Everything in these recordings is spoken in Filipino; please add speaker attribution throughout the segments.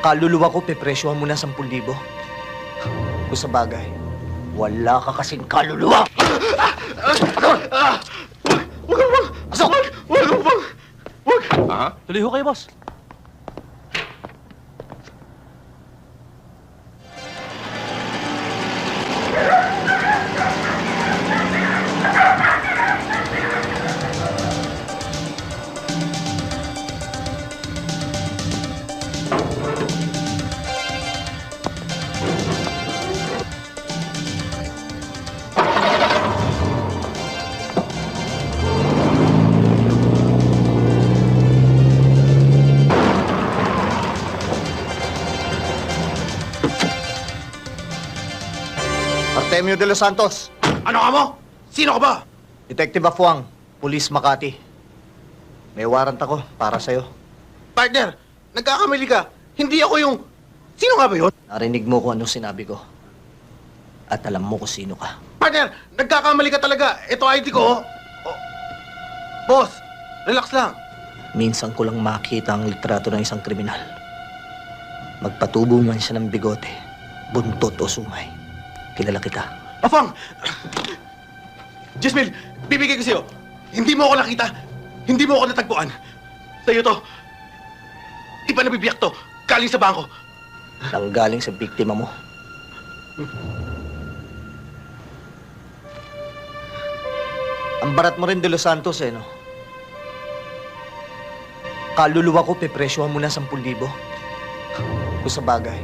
Speaker 1: Kaluluwa ko, pepresyohan mo na 10,000. Kung sa bagay, wala ka kasing kaluluwa! Pasok!
Speaker 2: Ha?
Speaker 3: Tuloy ho kayo, boss.
Speaker 1: Artemio de los Santos,
Speaker 2: Ano ka mo? Sino ka ba?
Speaker 1: Detective Afuang, Police Makati. May warrant ako para sa'yo.
Speaker 2: Partner, nagkakamali ka. Hindi ako yung... Sino nga ba yun?
Speaker 1: Narinig mo kung anong sinabi ko. At alam mo kung sino ka.
Speaker 2: Partner, nagkakamali ka talaga. Ito ID ko. oh. Oh. Boss, relax lang.
Speaker 1: Minsan ko lang makita ang litrato ng isang kriminal. Magpatubo man siya ng bigote, buntot o sungay. Kilala kita.
Speaker 2: Afang! Jasmine, bibigay ko sa'yo. Hindi mo ako nakita. Hindi mo ako natagpuan. Sa'yo to. Di pa nabibiyak to. Galing sa bangko.
Speaker 1: Nanggaling sa biktima mo. Ang barat mo rin de Los Santos eh, no? Kaluluwa ko, pepresyohan mo na 10,000. Kung sa bagay,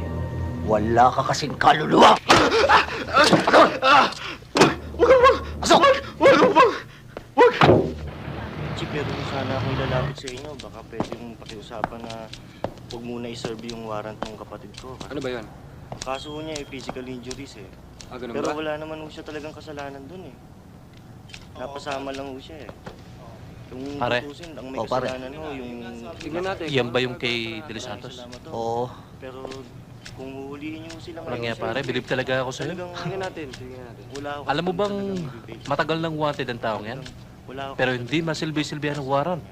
Speaker 1: wala ka kasing kaluluwa!
Speaker 2: Ah! Wag! Wag! Wag!
Speaker 1: Pasok!
Speaker 2: Wag! Wag! Wag! Wag!
Speaker 4: Chief, ko sana akong ilalapit sa inyo. Baka pwede mong pakiusapan na huwag muna i-serve yung warrant ng kapatid ko.
Speaker 5: Ano ba yun?
Speaker 4: Ang kaso niya ay physical injuries eh.
Speaker 5: Ah, ganun
Speaker 4: Pero
Speaker 5: ba?
Speaker 4: wala naman ho siya talagang kasalanan dun eh. Napasama lang ho siya eh. Kung
Speaker 3: Pare.
Speaker 4: tutusin, ang may
Speaker 1: Oh, pare.
Speaker 4: kasalanan ho yung...
Speaker 5: Tignan natin.
Speaker 3: Yan ba yung kay De Los Santos?
Speaker 4: Salamat ho.
Speaker 1: Oo.
Speaker 4: Pero kung huhulihin niyo ho sila
Speaker 3: Walang nga pare, believe talaga ako sa'yo.
Speaker 4: Talagang
Speaker 5: natin, tignan natin.
Speaker 4: wala ho
Speaker 3: Alam mo bang matagal nang wanted ang taong yan?
Speaker 4: Wala
Speaker 3: Pero hindi masilbi-silbihan ng warrant.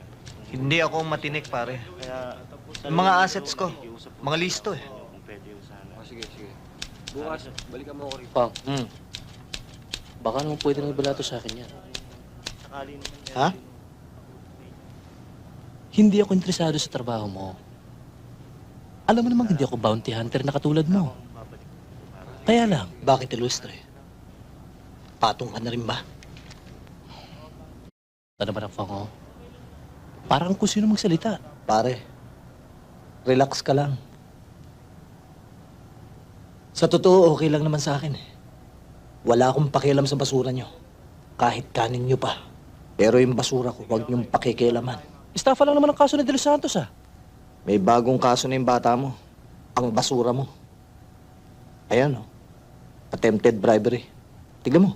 Speaker 1: Hindi ako matinik, pare.
Speaker 4: Kaya,
Speaker 1: Yung mga assets ko, mga
Speaker 4: ako
Speaker 1: listo eh.
Speaker 4: Kung pwede ho sana.
Speaker 5: Oh, sige, sige. Bukas, balikan mo ako rito.
Speaker 3: Pang,
Speaker 1: Hmm.
Speaker 3: baka naman pwede nang ibalato sa akin yan.
Speaker 4: Sakali naman meron
Speaker 1: Ha?
Speaker 3: Hindi ako interesado sa trabaho mo. Alam mo namang hindi ako bounty hunter na katulad mo. Kaya lang,
Speaker 1: Bakit ilustre? Patong ka na rin ba?
Speaker 3: ano ba ang fango? Parang kung sino magsalita.
Speaker 1: Pare, relax ka lang. Sa totoo, okay lang naman sa akin eh. Wala akong pakialam sa basura nyo. Kahit kanin nyo pa. Pero yung basura ko, huwag nyong pakikialaman.
Speaker 3: Estafa lang naman ang kaso ni De Los Santos ah.
Speaker 1: May bagong kaso na yung bata mo. Ang basura mo. Ayan oh. Attempted bribery. Tignan mo.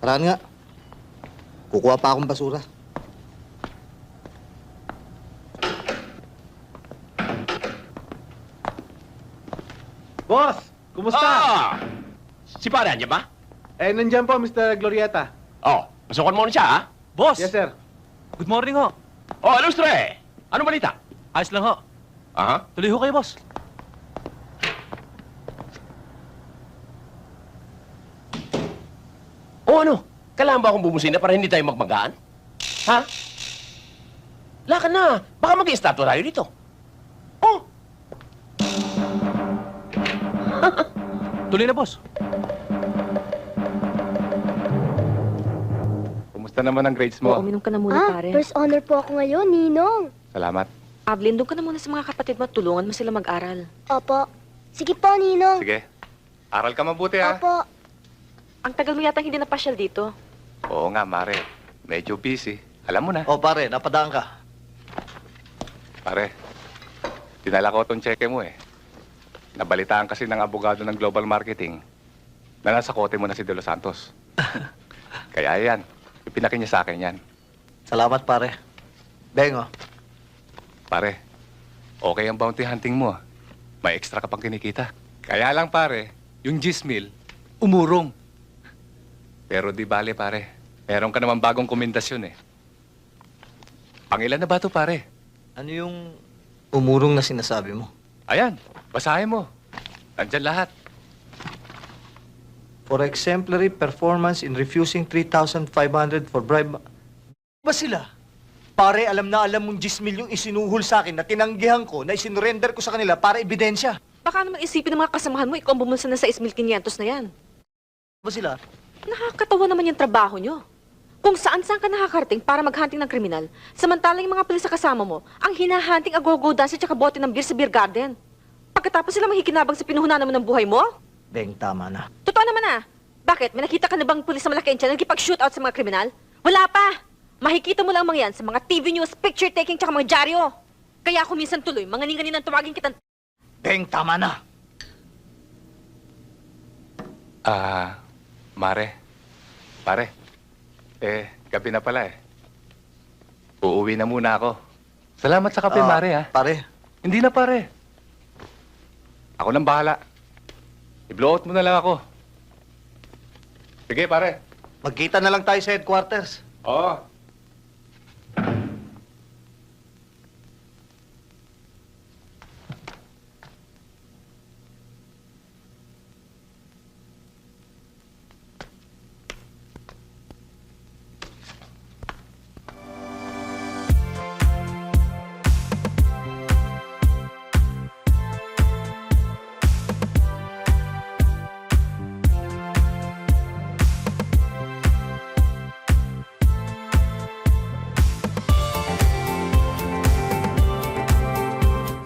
Speaker 1: Paraan nga. Kukuha pa akong basura.
Speaker 2: Boss! Kumusta?
Speaker 6: Ah! Si pare, andyan ba?
Speaker 2: Eh, nandyan po, Mr. Glorieta.
Speaker 6: Oh, pasukan mo na siya, ha?
Speaker 3: Boss!
Speaker 2: Yes, sir.
Speaker 3: Good morning ho.
Speaker 6: Oh, Alustre! Ano balita?
Speaker 3: Ayos lang ho.
Speaker 6: Aha?
Speaker 3: Tuloy ho kayo, boss.
Speaker 6: O ano? Kailangan ba akong bumusina para hindi tayo magmagaan? Ha? Lakad na. Baka mag-estatwa tayo dito. Oh!
Speaker 3: Tuloy na, boss.
Speaker 5: Kumusta naman ang grades
Speaker 7: Oo,
Speaker 5: mo?
Speaker 7: uminom ka na muna,
Speaker 8: ah,
Speaker 7: pare.
Speaker 8: first honor po ako ngayon, Ninong.
Speaker 5: Salamat.
Speaker 7: Ablin, doon ka na muna sa mga kapatid mo. Tulungan mo sila mag-aral.
Speaker 8: Opo. Sige po, Ninong.
Speaker 5: Sige. Aral ka mabuti ha.
Speaker 8: Opo.
Speaker 7: Ang tagal mo yata hindi napasyal dito.
Speaker 5: Oo nga, Mare. Medyo busy. Alam mo na.
Speaker 1: Oh pare, napadaan ka.
Speaker 5: Pare, dinala ko tong cheque mo eh. Nabalitaan kasi ng abogado ng global marketing na nasa kote mo na si De Los Santos. Kaya yan, ipinaki niya sa akin yan.
Speaker 1: Salamat pare. Beng oh.
Speaker 5: Pare, okay ang bounty hunting mo. ah. May extra ka pang kinikita. Kaya lang pare, yung Gismil, umurong. Pero di bale pare, Meron ka naman bagong komendasyon eh. Pangilan na ba to pare?
Speaker 1: Ano yung umurong na sinasabi mo?
Speaker 5: Ayan, basahin mo. Nandyan lahat.
Speaker 1: For exemplary performance in refusing 3,500 for bribe... Ba sila? Pare, alam na alam mong 10 milyong isinuhol sa akin na tinanggihan ko, na isinurrender ko sa kanila para ebidensya.
Speaker 7: Baka naman isipin ng mga kasamahan mo, ikaw ang bumulsa na sa 6,500 na yan.
Speaker 1: Ba sila?
Speaker 7: Nakakatawa naman yung trabaho nyo. Kung saan-saan ka nakakarating para maghunting ng kriminal, samantalang yung mga pulis sa kasama mo, ang hinahunting agogo dance at saka bote ng beer sa beer garden. Pagkatapos sila mahikinabang sa pinuhunan naman ng buhay mo?
Speaker 1: Beng, tama na.
Speaker 7: Totoo naman ah. Bakit? May nakita ka na bang pulis sa malaki na nagkipag-shootout sa mga kriminal? Wala pa! Makikita mo lang mga yan sa mga TV news, picture taking, tsaka mga dyaryo. Kaya ako minsan tuloy, mga ninganin ang tumagin kitang
Speaker 1: Beng, tama na!
Speaker 5: Ah, Mare. Pare. Eh, gabi na pala eh. Uuwi na muna ako. Salamat sa kape,
Speaker 1: Ah,
Speaker 5: Mare ha.
Speaker 1: Pare,
Speaker 5: Hindi na pare. Ako nang bahala. I-blow out mo na lang ako. Sige, pare.
Speaker 1: magkita na lang tayo sa headquarters.
Speaker 5: Oo.